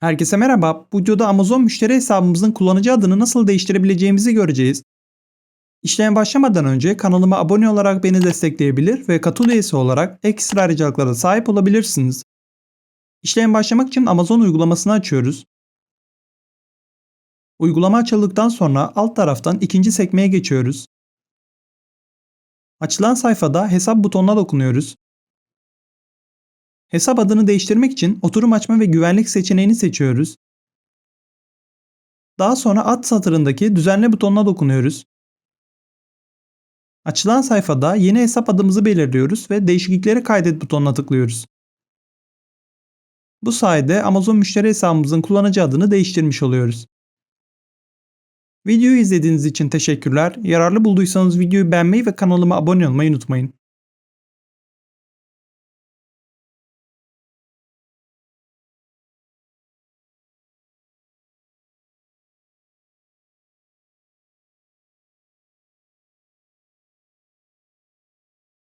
Herkese merhaba. Bu videoda Amazon müşteri hesabımızın kullanıcı adını nasıl değiştirebileceğimizi göreceğiz. İşlem başlamadan önce kanalıma abone olarak beni destekleyebilir ve katıl üyesi olarak ekstra ayrıcalıklara sahip olabilirsiniz. İşlem başlamak için Amazon uygulamasını açıyoruz. Uygulama açıldıktan sonra alt taraftan ikinci sekmeye geçiyoruz. Açılan sayfada hesap butonuna dokunuyoruz. Hesap adını değiştirmek için oturum açma ve güvenlik seçeneğini seçiyoruz. Daha sonra alt satırındaki düzenle butonuna dokunuyoruz. Açılan sayfada yeni hesap adımızı belirliyoruz ve değişiklikleri kaydet butonuna tıklıyoruz. Bu sayede Amazon müşteri hesabımızın kullanıcı adını değiştirmiş oluyoruz. Videoyu izlediğiniz için teşekkürler. Yararlı bulduysanız videoyu beğenmeyi ve kanalıma abone olmayı unutmayın.